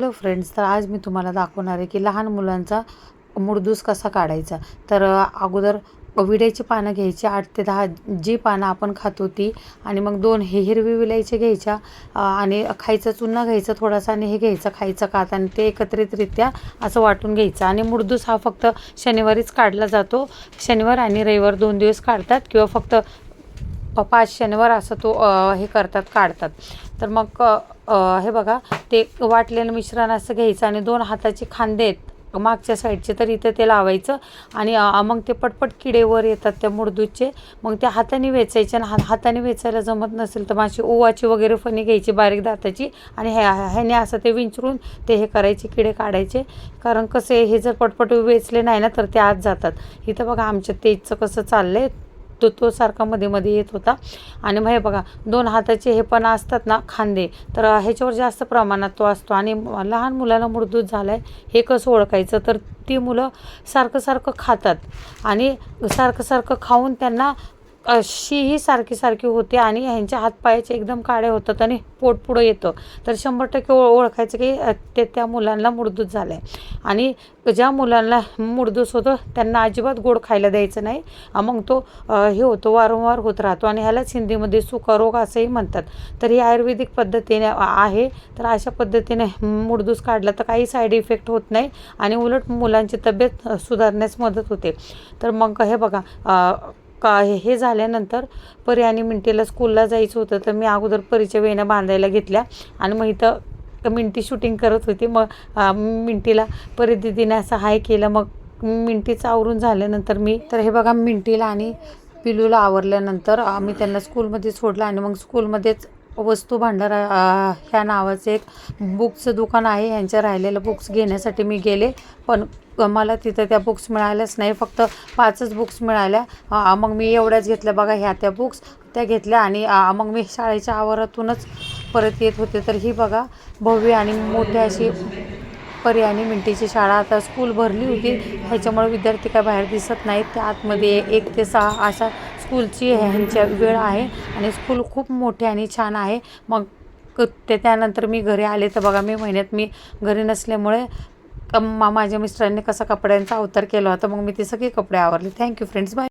Hello friends तर आज मी तुम्हाला दाखवणार आहे की लहान मुलांचा मुडदूस कसा काढायचा. तर अगोदर विड्याची पानं घ्यायची आठ ते दहा जी पानं आपण खातो ती आणि मग दोन हे हिरवी विलायची घ्यायच्या आणि खायचा चुन्ना घ्यायचा थोडासा आणि हे घ्यायचं खायचं कात आणि ते एकत्रितरित्या असं वाटून घ्यायचं. आणि मुडदूस हा फक्त शनिवारीच काढला जातो. शनिवार आणि रविवार दोन दिवस काढतात किंवा फक्त पाच शनिवार असं तो हे करतात काढतात. तर मग हे बघा ते वाटलेलं मिश्रण असं घ्यायचं आणि दोन हाताचे खांदे आहेत. मागच्या साईडचे तर इथं ते लावायचं आणि मग ते पटपट किडेवर येतात त्या मुडदूचे मग त्या हाताने वेचायचे आणि हा हाताने वेचायला जमत नसेल तर माशी ओवाची वगैरे फणी घ्यायची बारीक दाताची आणि ह्या ह्याने असं ते विंचरून ते हे करायचे किडे काढायचे. कारण कसे हे जर पटपट वेचले नाही ना तर ते आत जातात. इथं बघा आमच्या तेजचं कसं चाललं आहे तो सारखा मध्ये मध्ये येत होता. आणि मग हे बघा दोन हाताचे हे पण असतात ना खांदे तर ह्याच्यावर जास्त प्रमाणात तो असतो. आणि लहान मुलाला मृदूत झाला आहे हे कसं ओळखायचं? तर ती मुलं सारखं सारखं खातात. आणि सारखं सारखं खाऊन त्यांना अशीही सारखी सारखी होते आणि ह्यांच्या हातपायाचे एकदम काळे होतात आणि पोट पुढं येतं. तर शंभर टक्के ओळ ओळखायचं की ते त्या मुलांना मुडदूत झालं आहे आणि ज्या मुलांना मुडदूस होतं त्यांना अजिबात गोड खायला द्यायचं नाही. मग तो हे होतो वारंवार होत राहतो आणि ह्यालाच हिंदीमध्ये सुखरोग असंही म्हणतात. तर ही आयुर्वेदिक पद्धतीने आहे. तर अशा पद्धतीने मुडदूस काढला तर काही साईड इफेक्ट होत नाही आणि उलट मुलांची तब्येत सुधारण्यास मदत होते. तर मग हे बघा का हे हे झाल्यानंतर परी आणि मिंटीला स्कूलला जायचं होतं तर मी अगोदर परीच्या वेण्या बांधायला घेतल्या. आणि मग इथं मिंटी शूटिंग करत होती. मग मिंटीला परी दिदीने असं हाय केलं. मग मिंटीचं आवरून झाल्यानंतर मी तर हे बघा मिंटीला आणि पिलूला आवरल्यानंतर आम्ही त्यांना स्कूलमध्ये सोडलं. आणि मग स्कूलमध्येच वस्तू भांडार ह्या नावाचं एक बुक्सचं दुकान आहे. यांच्या राहिलेलं बुक्स घेण्यासाठी मी गेले. पण मला तिथं त्या बुक्स मिळाल्याच नाही. फक्त पाचच बुक्स मिळाल्या. मग मी एवढ्याच घेतल्या. बघा ह्या त्या बुक्स त्या घेतल्या आणि मग मी शाळेच्या आवारातूनच परत येत होते. तर ही बघा भव्य आणि मोठी अशी परी आणि मिंटीची शाळा. आता स्कूल भरली होती. ह्याच्यामुळे विद्यार्थी काय बाहेर दिसत नाहीत. त्या आतमध्ये एक ते सहा अशा स्कूलची ह्यांच्या वेळ आहे आणि स्कूल खूप मोठे आणि छान आहे. मग क- ते त्यानंतर मी घरी आले तर बघा मी महिन्यात मी घरी नसल्यामुळे मा माझ्या मिस्टरांनी कसा कपड्यांचा अवतार केला होता मग मी ते सगळे कपडे आवरले. Thank you friends bye